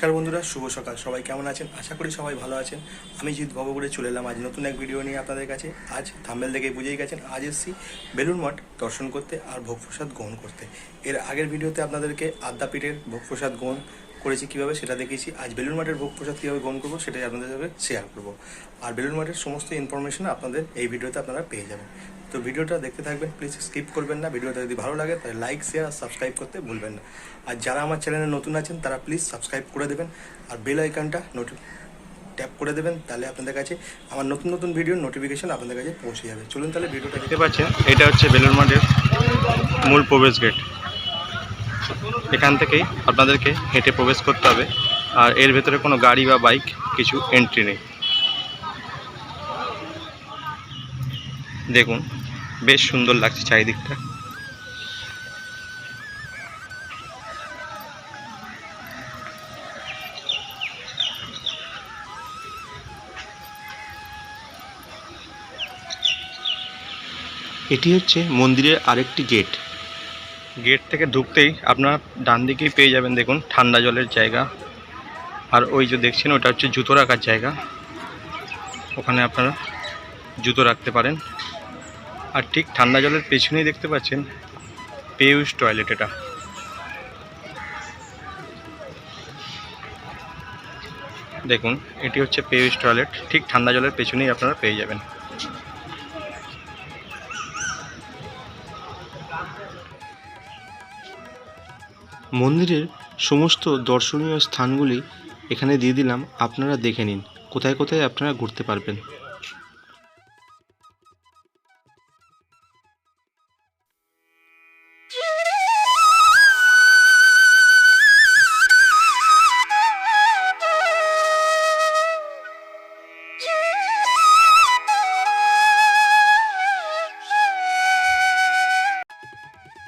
নমস্কার বন্ধুরা, শুভ সকাল। সবাই কেমন আছেন? আশা করি সবাই ভালো আছেন। আমি জিৎ ভবগুড়ে চলে এলাম আজ নতুন এক ভিডিও নিয়ে আপনাদের কাছে। আজ থাম্বেল দেখে বুঝেই গেছেন, আজ এসছি বেলুন মঠ দর্শন করতে আর ভোগ প্রসাদ গ্রহণ করতে। এর আগের ভিডিওতে আপনাদেরকে আদ্যাপীঠের ভোগ প্রসাদ গ্রহণ করেছি কীভাবে সেটা দেখিয়েছি। আজ বেলুর মাঠের ভোগ প্রসাদ কীভাবে গ্রহণ করব সেটাই আপনাদের সাথে শেয়ার করব। আর বেলুন মাঠের সমস্ত ইনফরমেশন আপনাদের এই ভিডিওতে আপনারা পেয়ে যাবেন। তো ভিডিওটা দেখতে থাকবেন প্লিজ স্কিপ করবেন না। ভিডিওটা যদি ভালো লাগে, তাহলে লাইক শেয়ার আর সাবস্ক্রাইব করতে ভুলবেন না। আর যারা আমার চ্যানেলে নতুন আছেন, তারা প্লিজ সাবস্ক্রাইব করে দেবেন আর বেল আইকনটা নোটি ট্যাপ করে দেবেন, তাহলে আপনাদের কাছে আমার নতুন নতুন ভিডিওর নোটিফিকেশন আপনাদের কাছে পৌঁছে যাবে। চলুন তাহলে ভিডিওটা দেখতে পাচ্ছেন, এটা হচ্ছে বেলুর মাঠের মূল প্রবেশ গেট এখান থেকেই আপনাদেরকে হেঁটে প্রবেশ করতে হবে। আর এর ভেতরে কোনো গাড়ি বা বাইক কিছু এন্ট্রি নেই। দেখুন বেশ সুন্দর লাগছে চারিদিকটা। এটি হচ্ছে মন্দিরের আরেকটি গেট। গেট থেকে ঢুকতেই আপনারা ডান দিকেই পেয়ে যাবেন দেখুন ঠান্ডা জলের জায়গা। আর ওই যে দেখছেন ওটা হচ্ছে জুতো রাখার জায়গা। ওখানে আপনারা জুতো রাখতে পারেন। আর ঠিক ঠান্ডা জলের পেছনেই দেখতে পাচ্ছেন পেউস টয়লেট এটা। দেখুন, এটি হচ্ছে পেউস টয়লেট। ঠিক ঠান্ডা জলের পেছনেই আপনারা পেয়ে যাবেন। মন্দিরের সমস্ত দর্শনীয় স্থানগুলি এখানে দিয়ে দিলাম, আপনারা দেখে নিন। কোথায় কোথায় আপনারা ঘুরতে পারবেন?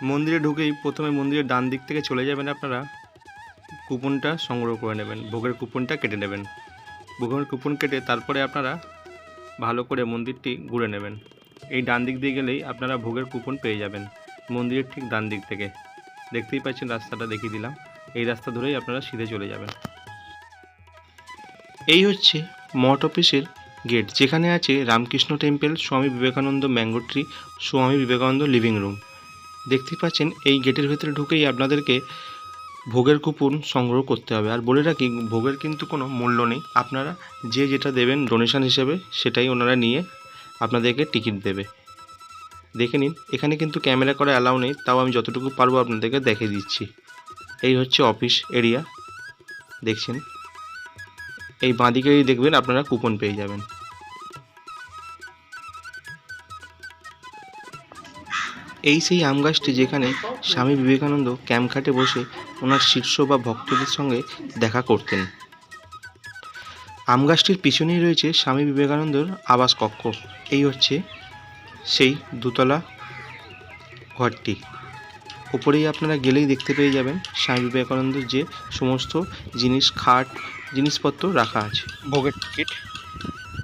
মন্দিরে ঢুকেই প্রথমে মন্দিরের ডান দিক থেকে চলে যাবেন আপনারা। কুপনটা সংগ্রহ করে নেবেন, ভোগের কুপনটা কেটে নেবেন। ভোগের কুপন কেটে তারপরে আপনারা ভালো করে মন্দিরটি ঘুরে নেবেন। এই ডান দিক দিয়ে গেলেই আপনারা ভোগের কুপন পেয়ে যাবেন, মন্দিরের ঠিক ডান দিক থেকে। দেখতেই পাচ্ছেন, রাস্তাটা দেখিয়ে দিলাম। এই রাস্তা ধরেই আপনারা সিধে চলে যাবেন। এই হচ্ছে মঠ অফিসের গেট, যেখানে আছে Ramakrishna temple, Swami Vivekananda mango tree Swami Vivekananda living room. দেখতেই পাচ্ছেন, এই গেটের ভেতরে ঢুকেই আপনাদেরকে ভোগের কুপন সংগ্রহ করতে হবে। আর বলে রাখি, ভোগের কিন্তু কোনো মূল্য নেই। আপনারা যে যেটা দেবেন ডোনেশন হিসেবে, সেটাই ওনারা নিয়ে আপনাদেরকে টিকিট দেবে। দেখে নিন, এখানে কিন্তু ক্যামেরা করা অ্যালাউ নেই, তাও আমি যতটুকু পারব আপনাদেরকে দেখে দিচ্ছি। এই হচ্ছে অফিস এরিয়া। দেখছেন? এই বাঁদিকেই দেখবেন আপনারা কুপন পেয়ে যাবেন। এই সেই আম গাছটি যেখানে স্বামী বিবেকানন্দ ক্যাম্প খাটে বসে ওনার শিষ্য বা ভক্তদের সঙ্গে দেখা করতেন। আম গাছটির পিছনেই রয়েছে স্বামী বিবেকানন্দর আবাস কক্ষ। এই হচ্ছে সেই দুতলা ঘরটি। উপরেই আপনারা গেলেই দেখতে পেয়ে যাবেন স্বামী বিবেকানন্দর যে সমস্ত জিনিস, খাট, জিনিসপত্র রাখা আছে। ভোগের টিকিট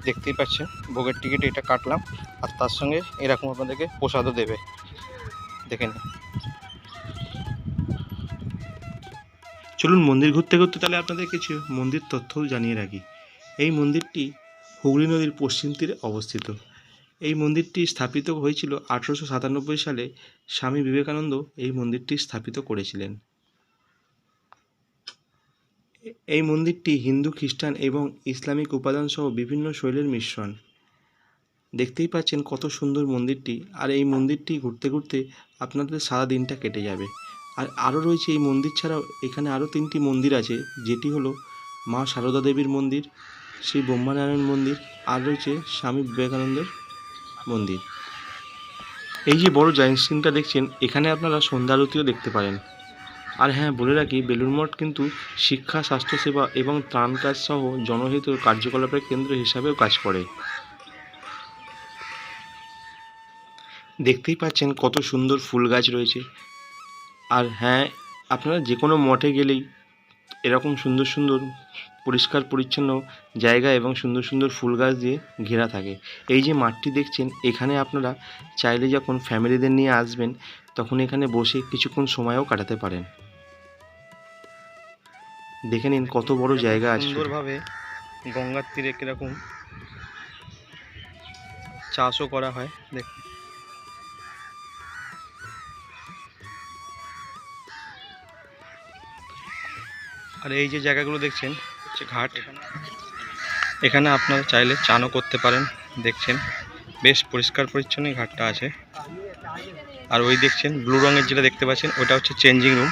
দেখতেই পাচ্ছেন। ভোগের টিকিট এটা কাটলাম আর তার সঙ্গে এরকম আপনাদেরকে প্রসাদও দেবে। দেখে নিন চলুন মন্দির ঘুরতে ঘুরতে তাহলে আপনাদের কিছু মন্দির তথ্যও জানিয়ে রাখি। এই মন্দিরটি হুগলি নদীর পশ্চিম তীরে অবস্থিত। এই মন্দিরটি স্থাপিত হয়েছিল আঠেরোশো সাতানব্বই সালে স্বামী বিবেকানন্দ এই মন্দিরটি স্থাপিত করেছিলেন। এই মন্দিরটি হিন্দু, খ্রিস্টান এবং ইসলামিক উপাদান সহ বিভিন্ন শৈলীর মিশ্রণ। দেখতেই পাচ্ছেন কত সুন্দর মন্দিরটি। আর এই মন্দিরটি ঘুরতে ঘুরতে আপনাদের সারা দিনটা কেটে যাবে। আর আরও রয়েছে এই মন্দির ছাড়াও এখানে আরও তিনটি মন্দির আছে, যেটি হলো মা সারদা দেবীর মন্দির, শ্রী ব্রহ্মানারায়ণ মন্দির, আর রয়েছে স্বামী বিবেকানন্দের মন্দির। এই যে বড় জায়েন্ট স্ক্রিনটা দেখছেন, এখানে আপনারা সন্ধ্যা আরতিও দেখতে পারেন। আর হ্যাঁ বলে রাখি বেলুর মঠ কিন্তু শিক্ষা, স্বাস্থ্যসেবা এবং ত্রাণ কাজ সহ জনহিত কার্যকলাপের কেন্দ্র হিসাবেও কাজ করে। দেখতেই পাচ্ছেন কত সুন্দর ফুল গাছ রয়েছে। আর হ্যাঁ আপনারা যে কোনো মঠে গেলেই এরকম সুন্দর সুন্দর পরিষ্কার পরিচ্ছন্ন জায়গা এবং সুন্দর সুন্দর ফুল গাছ দিয়ে ঘেরা থাকে। এই যে মাঠটি দেখছেন এখানে আপনারা চাইলে যখন ফ্যামিলিদের নিয়ে আসবেন তখন এখানে বসে কিছুক্ষণ সময়ও কাটাতে পারেন। দেখে নিন কত বড় জায়গা আছে। সুন্দরভাবে গঙ্গার তীরে কীরকম চাষও করা হয়। দেখুন আর এই যে জায়গাগুলো দেখছেন, হচ্ছে ঘাট। এখানে আপনারা চাইলে চানও করতে পারেন, দেখছেন। বেশ পরিষ্কার পরিচ্ছন্ন এই ঘাটটা আছে। আর ওই দেখছেন, ব্লু রঙের যেটা দেখতে পাচ্ছেন, ওটা হচ্ছে চেঞ্জিং রুম।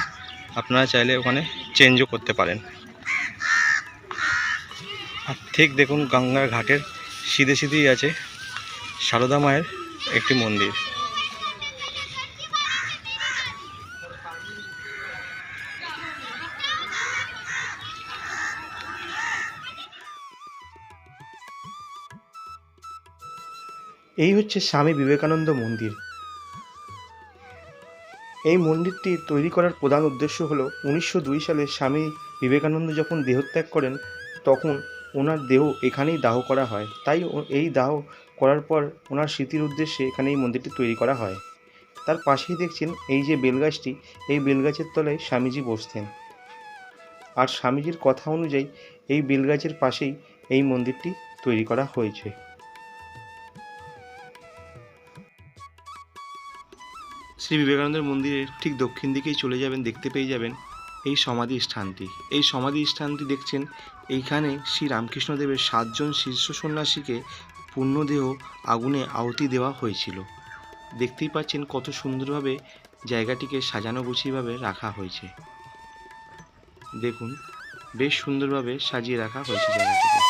আপনারা চাইলে ওখানে চেঞ্জও করতে পারেন। আর ঠিক দেখুন গঙ্গার ঘাটের সিধে সিধেই আছে সারদা মায়ের একটি মন্দির। এই হচ্ছে স্বামী বিবেকানন্দ মন্দির। এই মন্দিরটি তৈরি করার প্রধান উদ্দেশ্য হলো উনিশশো দুই সালে স্বামী বিবেকানন্দ যখন দেহত্যাগ করেন, তখন ওনার দেহ এখানেই দাহ করা হয়। তাই এই দাহ করার পর ওনার স্মৃতির উদ্দেশ্যে এখানে এই মন্দিরটি তৈরি করা হয়। তার পাশেই দেখছেন এই যে বেলগাছটি, এই বেলগাছের তলায় স্বামীজি বসতেন। আর স্বামীজির কথা অনুযায়ী এই বেলগাছের পাশেই এই মন্দিরটি তৈরি করা হয়েছে। শ্রী বিবেকানন্দের মন্দিরের ঠিক দক্ষিণ দিকেই চলে যাবেন, দেখতে পেয়ে যাবেন এই সমাধি স্থানটি। এই সমাধি স্থানটি দেখছেন এইখানে শ্রী রামকৃষ্ণদেবের সাতজন শীর্ষ সন্ন্যাসীকে পূর্ণদেহ আগুনে আহুতি দেওয়া হয়েছিল। দেখতেই পাচ্ছেন কত সুন্দরভাবে জায়গাটিকে সাজানো গুছিয়েভাবে রাখা হয়েছে। দেখুন, বেশ সুন্দরভাবে সাজিয়ে রাখা হয়েছে জায়গাটিকে।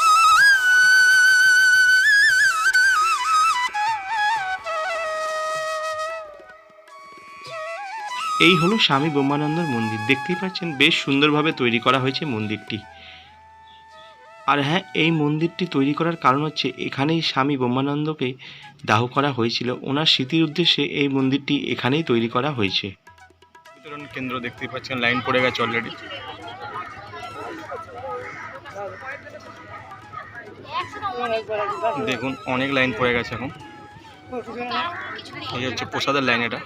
এই হলো স্বামী ব্রহ্মানন্দর মন্দির। দেখতেই পাচ্ছেন, বেশ সুন্দরভাবে তৈরি করা হয়েছে মন্দিরটি। আর হ্যাঁ এই মন্দিরটি তৈরি করার কারণ হচ্ছে, এখানেই স্বামী ব্রহ্মানন্দকে দাহ করা হয়েছিল। ওনার স্মৃতির উদ্দেশ্যে এই মন্দিরটি এখানেই তৈরি করা হয়েছে। বিতরণ কেন্দ্র দেখতেই পাচ্ছেন, লাইন পড়ে গেছে অলরেডি দেখুন, অনেক লাইন পড়ে গেছে এখন। এই হচ্ছে প্রসাদের লাইন এটা।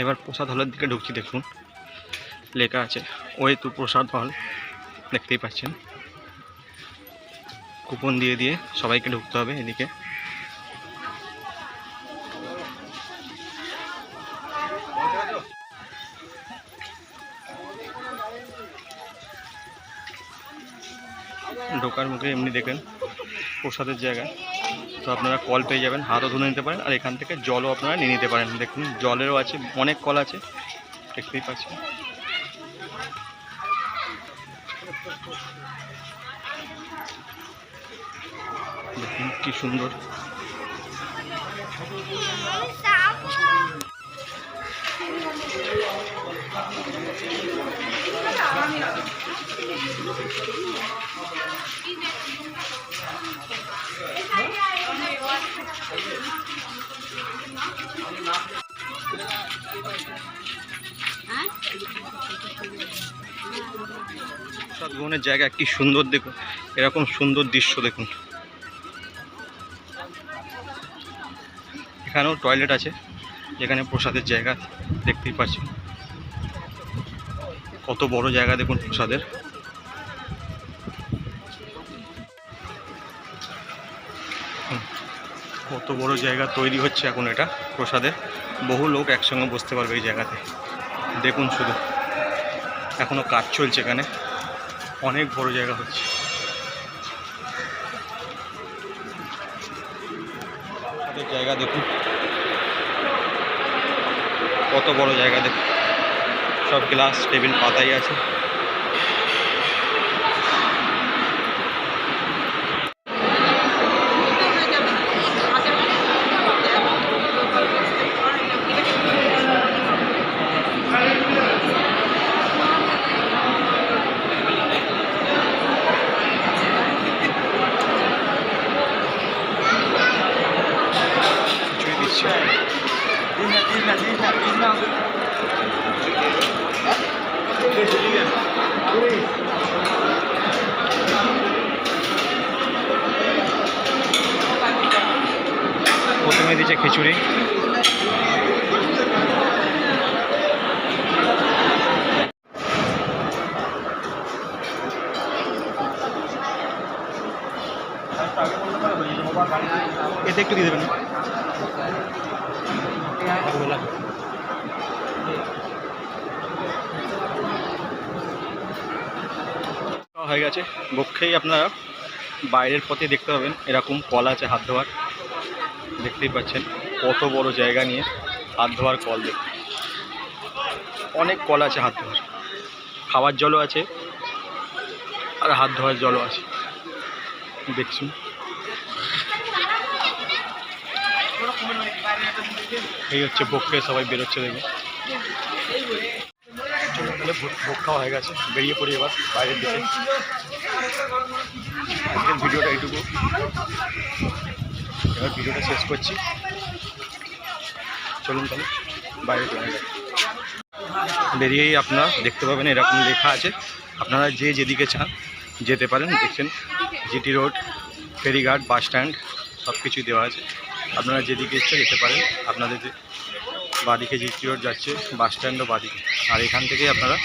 এবার প্রসাদ হলের দিকে ঢুকছি দেখুন। লেখা আছে ওই তু প্রসাদ হল। দেখতেই পাচ্ছেন। কুপন দিয়ে দিয়ে সবাইকে ঢুকতে হবে এদিকে। ঢোকার মুখে এমনি দেখেন প্রসাদের জায়গা। তো আপনারা কল পেয়ে যাবেন, হাতও ধুয়ে নিতে পারেন, আর এখান থেকে জলও আপনারা নিয়ে নিতে পারেন। দেখুন, জলেরও আছে, অনেক কল আছে। দেখতেই পাচ্ছেন। দেখুন কি সুন্দর। প্রসাদ গ্রহণের জায়গা কি সুন্দর দেখুন, এরকম সুন্দর দৃশ্য দেখুন। এখানেও টয়লেট আছে, যেখানে প্রসাদের জায়গা দেখতেই পাচ্ছি কত বড় জায়গা দেখুন প্রসাদের। কত বড় জায়গা তৈরি হচ্ছে এখন এটা প্রসাদের। বহু লোক একসঙ্গে বসতে পারবে এই জায়গাতে। দেখুন শুধু এখনও কাজ চলছে এখানে। অনেক বড় জায়গা হচ্ছে। জায়গা দেখুন। কত বড় জায়গা দেখুন। সব গ্লাস টেবিল পাতাই আছে। দিয়েছে খিচুড়ি। এতে একটু দিয়ে দেবেন। হয়ে গেছে। বক্ষেই আপনারা বাইরের পথে দেখতে পাবেন এরকম কল আছে হাত ধোয়ার। দেখতেই পাচ্ছেন, কত বড় জায়গা নিয়ে হাত ধোয়ার কল দেখতে। অনেক কল আছে হাত ধোয়ার। খাওয়ার জলও আছে আর হাত ধোয়ার জলও আছে। দেখছুন? এই হচ্ছে বক্ষে সবাই বেরোচ্ছে দেখুন। ভোগ খাওয়া হয়ে গেছে। বেরিয়ে পড়ি এবার বাইরের দিকে। ভিডিওটা এইটুকু। এবার ভিডিওটা শেষ করছি। চলুন তাহলে, বাইরে চলে যাই। বেরিয়েই আপনারা দেখতে পাবেন এরকম লেখা আছে। আপনারা যে যেদিকে চান যেতে পারেন, দেখছেন জিটি রোড, ফেরিঘাট, বাস স্ট্যান্ড সব কিছুই দেওয়া আছে। আপনারা যেদিকে ইচ্ছে যেতে পারেন, আপনাদের যে বাঁদিকে জিটি রোড যাচ্ছে, বাস স্ট্যান্ডও বাঁদিকে। আর এখান থেকেই আপনারা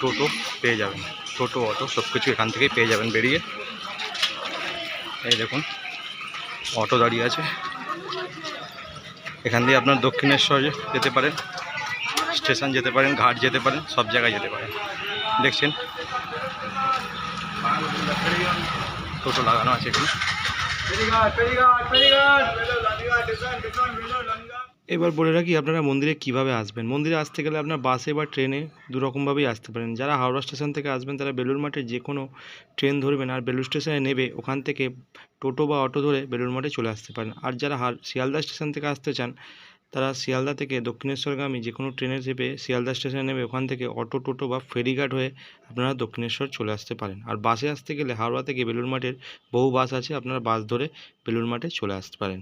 টোটো পেয়ে যাবেন। টোটো, অটো সব কিছু এখান থেকেই পেয়ে যাবেন বেরিয়ে। এই দেখুন অটো দাঁড়িয়ে আছে। এখান দিয়ে আপনার দক্ষিণেশ্বর যেতে পারেন, স্টেশন যেতে পারেন, ঘাট যেতে পারেন, সব জায়গায় যেতে পারেন। দেখছেন? টোটো লাগানো আছে এখানে। এবার বলে রাখি, আপনারা মন্দিরে কীভাবে আসবেন? মন্দিরে আসতে গেলে আপনার বাসে বা ট্রেনে দু রকমভাবেই আসতে পারেন। যারা হাওড়া স্টেশন থেকে আসবেন, তারা বেলুর মাঠে যে কোনো ট্রেন ধরবেন আর বেলুর স্টেশনে নেবে, ওখান থেকে টোটো বা অটো ধরে বেলুর মাঠে চলে আসতে পারেন। আর যারা শিয়ালদা স্টেশন থেকে আসতে চান, তারা শিয়ালদা থেকে দক্ষিণেশ্বরগামী যে কোনো ট্রেনে চেপে শিয়ালদা স্টেশনে নেবে, ওখান থেকে অটো, টোটো বা ফেরিঘাট হয়ে আপনারা দক্ষিণেশ্বর চলে আসতে পারেন। আর বাসে আসতে গেলে হাওড়া থেকে বেলুর মাঠের বহু বাস আছে, আপনারা বাস ধরে বেলুর মাঠে চলে আসতে পারেন।